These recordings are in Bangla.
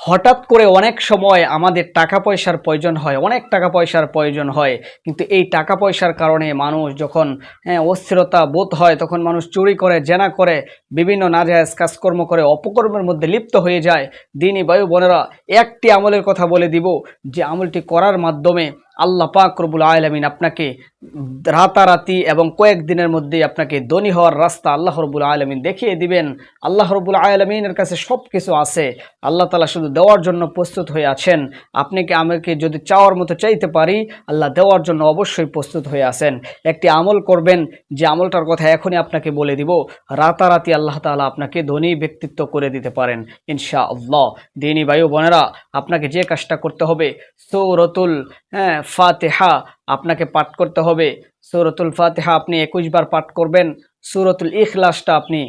হঠাৎ করে অনেক সময় আমাদের টাকা পয়সার প্রয়োজন হয় অনেক টাকা পয়সার প্রয়োজন হয়। কিন্তু এই টাকা পয়সার কারণে মানুষ যখন হ্যাঁ, অস্থিরতা বোধ হয় তখন মানুষ চুরি করে জেনা করে বিভিন্ন নাজায়জ কাজকর্ম করে অপকর্মের মধ্যে লিপ্ত হয়ে যায়। দিনই বায়ু বোনেরা একটি আমলের কথা বলে দিব যে আমলটি করার মাধ্যমে আল্লাহ পাক রবুল আলমিন আপনাকে রাতারাতি এবং কয়েকদিনের মধ্যে আপনাকে ধনী হওয়ার রাস্তা আল্লাহ রবুল আলমিন দেখিয়ে দিবেন। আল্লাহ রবুল আলমিনের কাছে সব কিছু আছে। আল্লাহ তালা শুধু দেওয়ার জন্য প্রস্তুত হয়ে আছেন। আপনি কি আমাকে যদি চাওয়ার মতো চাইতে পারি, আল্লাহ দেওয়ার জন্য অবশ্যই প্রস্তুত হয়ে আছেন। একটি আমল করবেন, যে আমলটার কথা এখনই আপনাকে বলে দিব। রাতারাতি আল্লাহ তালা আপনাকে ধনী ব্যক্তিত্ব করে দিতে পারেন ইনশা আল্লাহ দিনী বায়ু বোনেরা, আপনাকে যে কাজটা করতে হবে, সৌরতুল হ্যাঁ ফাতেহা আপনাকে পাঠ করতে হবে। সুরতুল ফাতেহা আপনি একুশ বার পাঠ করবেন। সুরতুল ইখলাসটা আপনি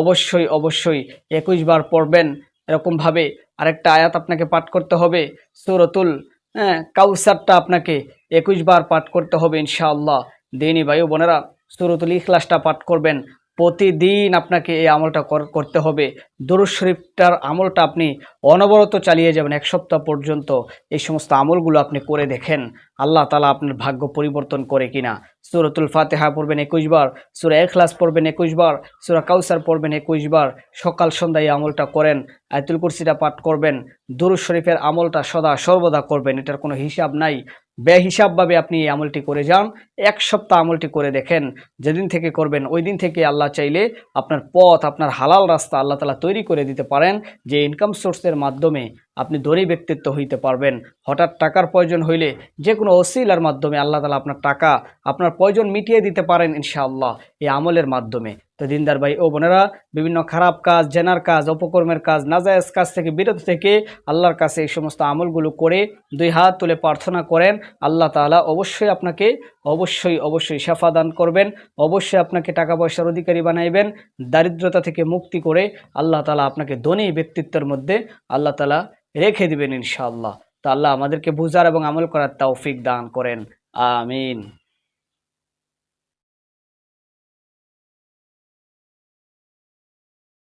অবশ্যই অবশ্যই একুশ বার পড়বেন। এরকমভাবে আরেকটা আয়াত আপনাকে পাঠ করতে হবে। সুরতুল হ্যাঁ কাউসারটা আপনাকে একুশ বার পাঠ করতে হবে ইনশাআল্লাহ। দিনী বায়ু বোনেরা, সুরতুল ইখলাসটা পাঠ করবেন। প্রতিদিন আপনাকে এই আমলটা কর- করতে হবে। দরুদ শরীফটার আমলটা আপনি অনবরত চালিয়ে যাবেন এক সপ্তাহ পর্যন্ত। এই সমস্ত আমলগুলো আপনি করে দেখেন, আল্লাহ তালা আপনার ভাগ্য পরিবর্তন করে কিনা। সুরতুল ফাতেহা পড়বেন একুশ বার, সুরা এখলাস পড়বেন একুশ বার, সুরা কাউসার পড়বেন একুশ বার। সকাল, সন্ধ্যায় এই আমলটা করেন, আয়তুল কুরসিটা পাঠ করবেন, দুরুদ শরীফের আমলটা সদা সর্বদা করবেন, এটার কোনো হিসাব নাই। বেহিসাবভাবে আপনি এই আমলটি করে যান এক সপ্তাহ আমলটি করে দেখেন, যেদিন থেকে করবেন ওই দিন থেকে আল্লাহ চাইলে আপনার পথ, আপনার হালাল রাস্তা আল্লাহ তালা তৈরি করে দিতে পারেন, যে ইনকাম সোর্সের মাধ্যমে আপনি ধনী ব্যক্তিত্ব হইতে পারবেন। হঠাৎ টাকার প্রয়োজন হইলে যে কোনো অসিলার মাধ্যমে আল্লাহ তালা আপনার টাকা, আপনার প্রয়োজন মিটিয়ে দিতে পারেন ইনশাআল্লাহ এই আমলের মাধ্যমে। তো দিনদার ভাই ও বোনেরা, বিভিন্ন খারাপ কাজ, জেনার কাজ, অপকর্মের কাজ, নাজায়েজ কাজ থেকে, বিরত থেকে আল্লাহর কাছে এই সমস্ত আমলগুলো করে দুই হাত তুলে প্রার্থনা করেন। আল্লাহ তাআলা অবশ্যই আপনাকে অবশ্যই অবশ্যই সাফা দান করবেন। অবশ্যই আপনাকে টাকা পয়সার অধিকারী বানাইবেন। দারিদ্রতা থেকে মুক্তি করে আল্লাহ তালা আপনাকে ধনী ব্যক্তিত্বের মধ্যে আল্লাহ তালা রেখে দিবেন ইনশাআল্লাহ। তা আল্লাহ আমাদেরকে বুঝার এবং আমল করার তাওফিক দান করেন। আমিন।